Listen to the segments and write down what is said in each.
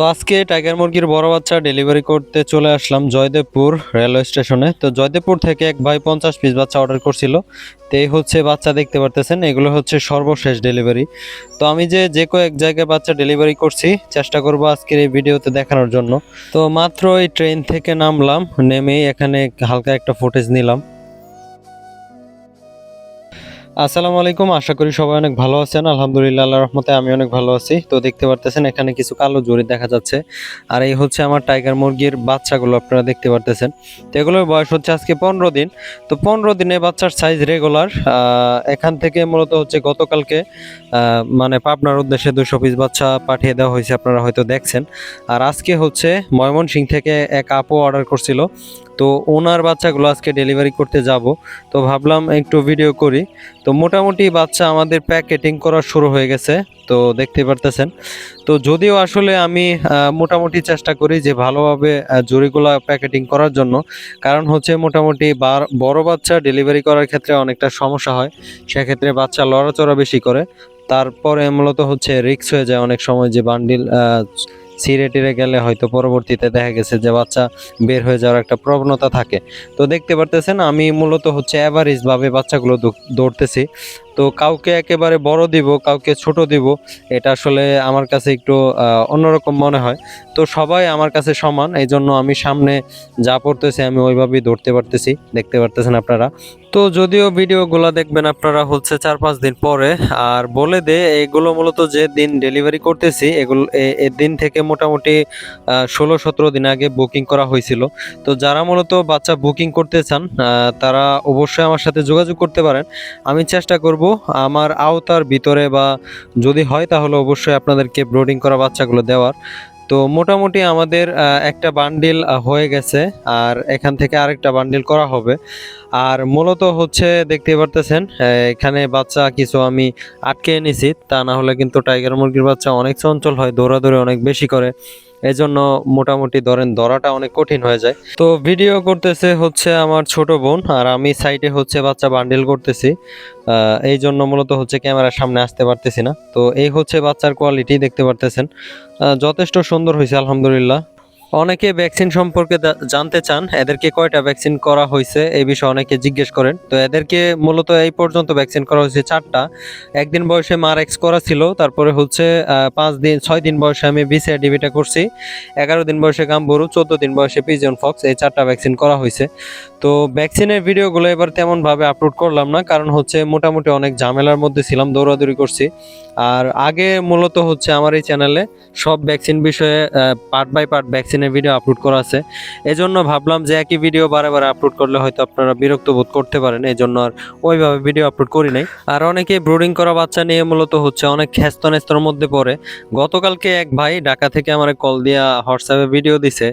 তো আজকে টাইগার মুরগির বড় বাচ্চা ডেলিভারি করতে চলে আসলাম জয়দেবপুর রেলওয়ে স্টেশনে। তো জয়দেবপুর থেকে এক ভাই পঞ্চাশ পিস বাচ্চা অর্ডার করছিল। তো এই হচ্ছে বাচ্চা দেখতে পারতেছেন, এগুলো হচ্ছে সর্বশেষ ডেলিভারি তো আমি যে যে কয়েক জায়গায় বাচ্চা ডেলিভারি করছি, চেষ্টা করব আজকের এই ভিডিওতে দেখানোর জন্য। তো মাত্র এই ট্রেন থেকে নামলাম, নেমেই এখানে হালকা একটা ফুটেজ নিলাম। আসসালামু আলাইকুম, আশা করি সবাই অনেক ভালো আছেন। আলহামদুলিল্লাহ আল্লাহ রহমতে আমি অনেক ভালো আছি। তো দেখতে পারতেছেন, এখানে কিছু কালো জড়ি দেখা যাচ্ছে। আর এই হচ্ছে আমার টাইগার মুরগির বাচ্চাগুলো, আপনারা দেখতে পারতেছেন। তো এগুলোর বয়স হচ্ছে আজকে পনেরো দিন। তো পনেরো দিনে বাচ্চার সাইজ রেগুলার এখান থেকে মূলত হচ্ছে গতকালকে মানে পাবনার উদ্দেশ্যে দুশো পিস বাচ্চা পাঠিয়ে দেওয়া হয়েছে, আপনারা হয়তো দেখছেন। আর আজকে হচ্ছে ময়মনসিং থেকে এক আপু অর্ডার করছিল। তো ওনার বাচ্চাগুলো আজকে ডেলিভারি করতে যাব। তো ভাবলাম একটু ভিডিও করি। তো মোটামুটি বাচ্চা আমাদের প্যাকেটিং করা শুরু হয়ে গেছে। তো দেখতে পারতেছেন। তো যদিও আসলে আমি মোটামুটি চেষ্টা করি যে ভালোভাবে আহ, জরিগুলা প্যাকেটিং করার জন্য। কারণ হচ্ছে মোটামুটি বড় বাচ্চা ডেলিভারি করার ক্ষেত্রে অনেকটা সমস্যা হয়। সেক্ষেত্রে বাচ্চা লড়াচড়া বেশি করে। তারপরে মূলত হচ্ছে রিক্স হয়ে যায় অনেক সময় যে বান্ডিল ছিঁড়ে টিরে গেলে হয়তো পরবর্তীতে দেখা গেছে যে বাচ্চা বের হয়ে যাওয়ার একটা প্রবণতা থাকে। তো দেখতে পারতেছেন, আমি মূলত হচ্ছে অ্যাভারেজভাবে বাচ্চাগুলো দৌড়তেছি। তো কাউকে একেবারে বড় দিব, কাউকে ছোট দিব, এটা আসলে আমার কাছে একটু অন্যরকম মনে হয়। তো সবাই আমার কাছে সমান এই জন্য আমি সামনে যা পড়তেছি আমি ওইভাবেই ধরতে পারতেছি, দেখতে পারতেছেন আপনারা। তো যদিও ভিডিওগুলো দেখবেন আপনারা হচ্ছে চার পাঁচ দিন পরে, আর বলে দে, এগুলো মূলত যে দিন ডেলিভারি করতেছি, এগুলো, এ- দিন থেকে মোটামুটি ষোলো সতেরো দিন আগে বুকিং করা হয়েছিল। তো যারা মূলত বাচ্চা বুকিং করতে চান তারা অবশ্যই আমার সাথে যোগাযোগ করতে পারেন। আমি চেষ্টা করব আমার আওতার ভিতরে বা যদি হয় তাহলে অবশ্যই আপনাদেরকে ব্রোডিং করা বাচ্চাগুলো দেওয়ার। তো মোটামুটি আমাদের একটা বান্ডিল হয়ে গেছে আর এখান থেকে আরেকটা বান্ডিল করা হবে। আর মূলত হচ্ছে দেখতে পারতেছেন এখানে বাচ্চা কিছু আমি আটকে এনেছি। তা না হলে কিন্তু টাইগার মুরগির বাচ্চা অনেক চঞ্চল হয়, দৌড়াদৌড়ি অনেক বেশি করে। এই জন্য মোটামুটি ধরেন ধরাটা অনেক কঠিন হয়ে যায়। তো ভিডিও করতেছে হচ্ছে আমার ছোট বোন আর আমি সাইডে হচ্ছে বাচ্চা বান্ডেল করতেছি। এই জন্য মূলত হচ্ছে ক্যামেরার সামনে আসতে পারতেছি না। তো এই হচ্ছে বাচ্চার কোয়ালিটি দেখতে পারতেছেন। যথেষ্ট সুন্দর হয়েছে, আলহামদুলিল্লাহ। অনেকে ভ্যাকসিন সম্পর্কে জানতে চান, এদেরকে কয়টা ভ্যাকসিন করা হয়েছে, এই বিষয়ে অনেকে জিজ্ঞেস করেন। তো এদেরকে মূলত এই পর্যন্ত ভ্যাকসিন করা হয়েছে চারটা। একদিন বয়সে মার এক্স করা ছিল, তারপরে হচ্ছে পাঁচ দিন, ছয় দিন বয়সে আমি বিসিআর ডিবিটা করছি, এগারো দিন বয়সে গাম্বরু, চোদ্দ দিন বয়সে পিজন ফক্স এই চারটা ভ্যাকসিন করা হয়েছে। তো ভ্যাকসিনের ভিডিওগুলো এবার তেমন ভাবে আপলোড করলাম না, কারণ হচ্ছে মোটামুটি অনেক ঝামেলার মধ্যে ছিলাম, দৌড়াদৌড়ি করছি। আর আগে মূলত হচ্ছে আমার এই চ্যানেলে সব ভ্যাকসিন বিষয়ে পার্ট বাই পার্ট ভ্যাকসিনের ভিডিও আপলোড করা আছে। এজন্য ভাবলাম যে একই ভিডিও বারে আপলোড করলে হয়তো আপনারা বিরক্ত বোধ করতে পারেন এই জন্য আর ওইভাবে ভিডিও আপলোড করি নাই। আর অনেকে ব্রুডিং করা বাচ্চা নিয়ে মূলত হচ্ছে অনেক খ্যাস্ত নেস্তর মধ্যে পড়ে। গতকালকে এক ভাই ঢাকা থেকে আমার কল দিয়া হোয়াটসঅ্যাপে ভিডিও দিছে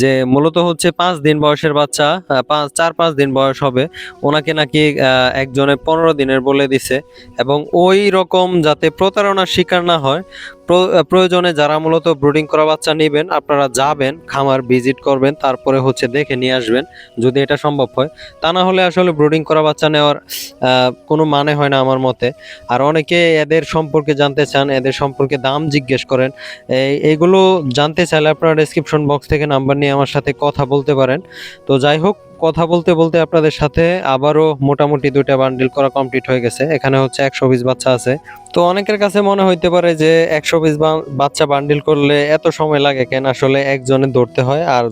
যে মূলত হচ্ছে পাঁচ দিন বয়সের বাচ্চা পাঁচ, চার, পাঁচ দিন বয়স হবে, ওনাকে নাকি একজনে পনেরো দিনের বলে দিছে এবং ওই রকম যাতে প্রতারণার শিকার না হয়, প্র- প্রয়োজনে যারা মূলত ব্রুডিং করা বাচ্চা নেবেন, আপনারা যাবেন খামার ভিজিট করবেন, তারপরে হচ্ছে দেখে নিয়ে আসবেন যদি এটা সম্ভব হয়। তা না হলে আসলে ব্রুডিং করা বাচ্চা নেওয়ার কোনো মানে হয় না আমার মতে। আর অনেকে এদের সম্পর্কে জানতে চান, এদের সম্পর্কে দাম জিজ্ঞেস করেন। এইগুলো জানতে চাইলে আপনারা ডিসক্রিপশন বক্স থেকে নাম্বার নিয়ে আমার সাথে কথা বলতে পারেন। তো যাই হোক কথা বলতে বলতে আপনাদের সাথে আবারও মোটামুটি দুইটা বান্ডিল করা কমপ্লিট হয়ে গেছে। এখানে হচ্ছে একশো পিস বাচ্চা আছে। তো অনেকের কাছে মনে হইতে পারে যে একশো পিস বাচ্চা বান্ডিল করলে এত সময় লাগে কেন? আসলে একজনে ধরতে হয় আর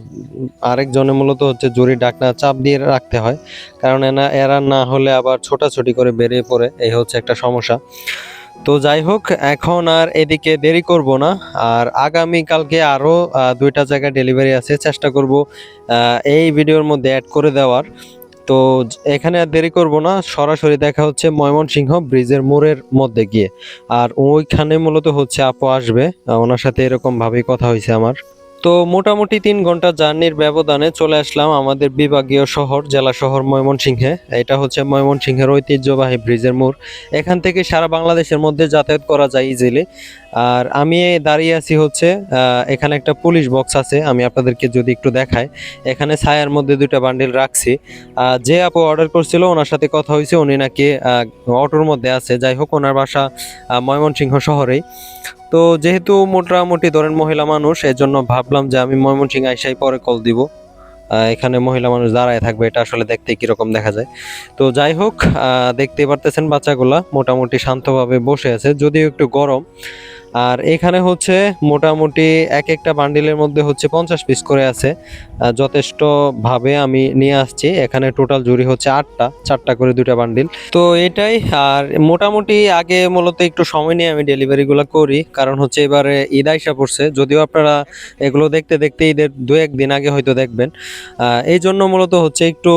আরেকজনে মূলত হচ্ছে জুরি ডাকনা চাপ দিয়ে রাখতে হয়। কারণ এরা না হলে আবার ছোটাছুটি করে বেরিয়ে পড়ে। এই হচ্ছে একটা সমস্যা। তো যাই হোক, এখন আর এদিকে দেরি করব না। আর আগামী কালকে আরও দুইটা জায়গায় ডেলিভারি আছে, চেষ্টা করব এই ভিডিওর মধ্যে অ্যাড করে দেওয়ার। তো এখানে আর দেরি করব না, সরাসরি দেখা হচ্ছে ময়মনসিংহ ব্রিজের মোড়ের মধ্যে গিয়ে। আর ওইখানে মূলত হচ্ছে আপু আসবে ওনার সাথে এরকমভাবেই কথা হয়েছে আমার। তো মোটামুটি তিন ঘণ্টা জার্নির ব্যবধানে চলে আসলাম আমাদের বিভাগীয় শহর, জেলা শহর ময়মনসিংহে। এটা হচ্ছে ময়মনসিংহের ঐতিহ্যবাহী ব্রিজের মোড়। এখান থেকে সারা বাংলাদেশের মধ্যে যাতায়াত করা যায় ইজিলি আর আমি দাঁড়িয়ে আছি হচ্ছে এখানে একটা পুলিশ বক্স আছে, আমি আপনাদেরকে যদি একটু দেখাই। এখানে ছায়ার মধ্যে দুইটা বান্ডিল রাখছি। যে আপু অর্ডার করছিল, ওনার সাথে কথা হয়েছে, উনি নাকি অটোর মধ্যে আছে। যাই হোক, ওনার বাসা ময়মনসিংহ শহরেই। তো যেহেতু মোটামুটি ধরেন মহিলা মানুষ এর জন্য ভাবলাম যে আমি ময়মনসিং আইসাই পরে কল দিব। এখানে মহিলা মানুষ দাঁড়ায় থাকবে, এটা আসলে দেখতে কীরকম দেখা যায়। তো যাই হোক দেখতে দেখতেই পারতেছেন বাচ্চাগুলা, মোটামুটি শান্তভাবে বসে আছে, যদিও একটু গরম। আর এখানে হচ্ছে মোটামুটি এক একটা বান্ডিলের মধ্যে হচ্ছে পঞ্চাশ পিস করে আছে। যথেষ্টভাবে আমি নিয়ে আসছি। এখানে টোটাল জুড়ি হচ্ছে আটটা, চারটা করে দুটা বান্ডিল। তো এটাই, আর মোটামুটি আগে মূলত একটু সময় নিয়ে আমি ডেলিভারিগুলো করি, কারণ হচ্ছে এবারে ঈদ আইসা পড়ছে। যদিও আপনারা এগুলো দেখতে দেখতে ঈদের দু একদিন আগে হয়তো দেখবেন। এই জন্য মূলত হচ্ছে একটু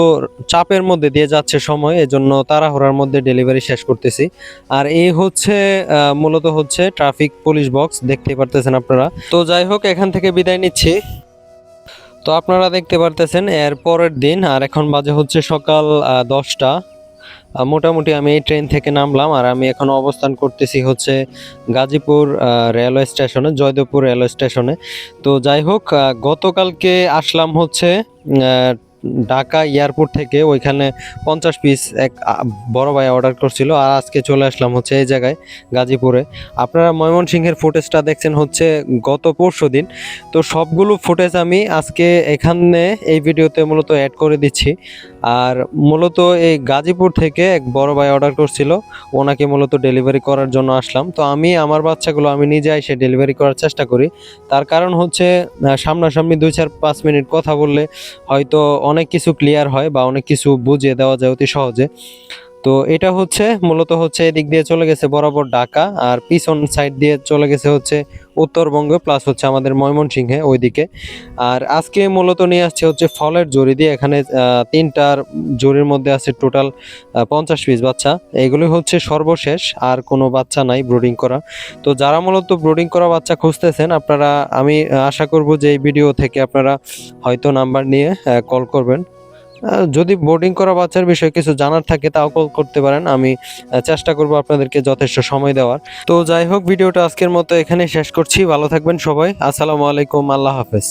চাপের মধ্যে দিয়ে যাচ্ছে সময়, এজন্য তাড়াহুড়ার মধ্যে ডেলিভারি শেষ করতেছি। আর এই হচ্ছে মূলত হচ্ছে ট্রাফিক পুলিশ বক্স দেখতে পারতেছেন আপনারা। তো যাই হোক, এখান থেকে বিদায় নিচ্ছি। তো আপনারা দেখতে পারতেছেন, এর পরের দিন, আর এখন বাজে হচ্ছে সকাল দশটা। মোটামুটি আমি এই ট্রেন থেকে নামলাম, আর আমি এখন অবস্থান করতেছি হচ্ছে গাজীপুর রেলওয়ে স্টেশনে, জয়দেবপুর রেলওয়ে স্টেশনে। তো যাই হোক গতকালকে আসলাম হচ্ছে ঢাকা এয়ারপোর্ট থেকে ওইখানে পঞ্চাশ পিস এক বড় ভাই অর্ডার করছিল। আর আজকে চলে আসলাম হচ্ছে এই জায়গায়, গাজীপুরে। আপনারা ময়মনসিংহের ফুটেজটা দেখছেন হচ্ছে গত পরশু দিন। তো সবগুলো ফুটেজ আমি আজকে এখানে এই ভিডিওতে মূলত অ্যাড করে দিচ্ছি। আর মূলত এই গাজীপুর থেকে এক বড় ভাই অর্ডার করছিল, ওনাকে মূলত ডেলিভারি করার জন্য আসলাম। তো আমি, আমার বাচ্চাগুলো, আমি নিজে এসে ডেলিভারি করার চেষ্টা করি। তার কারণ হচ্ছে সামনাসামনি দুই চার পাঁচ মিনিট কথা বললে হয়তো অনেক কিছু ক্লিয়ার হয় বা অনেক কিছু বুঝিয়ে দেওয়া যায় অতি সহজে। তো এটা হচ্ছে, মূলত হচ্ছে এদিক দিয়ে চলে গেছে বরাবর ঢাকা, আর পিছন সাইড দিয়ে চলে গেছে হচ্ছে উত্তরবঙ্গ প্লাস হচ্ছে আমাদের ময়মনসিংহে ওইদিকে। আর আজকে মূলত নিয়ে আসছে হচ্ছে ফলের জড়ি দিয়ে, এখানে তিনটার জড়ির মধ্যে আছে টোটাল পঞ্চাশ পিস বাচ্চা। এগুলি হচ্ছে সর্বশেষ, আর কোনো বাচ্চা নাই ব্রুডিং করা। তো যারা মূলত ব্রুডিং করা বাচ্চা খুঁজতেছেন, আপনারা, আমি আশা করব যে এই ভিডিও থেকে আপনারা হয়তো নাম্বার নিয়ে কল করবেন। যদি বোর্ডিং করা বাচ্চার বিষয়ে কিছু জানার থাকে, তাও কল করতে পারেন। আমি চেষ্টা করব আপনাদেরকে যথেষ্ট সময় দেওয়ার। তো যাই হোক, ভিডিওটা আজকের মতো এখানে শেষ করছি। ভালো থাকবেন সবাই। আসসালামু আলাইকুম। আল্লাহ হাফেজ।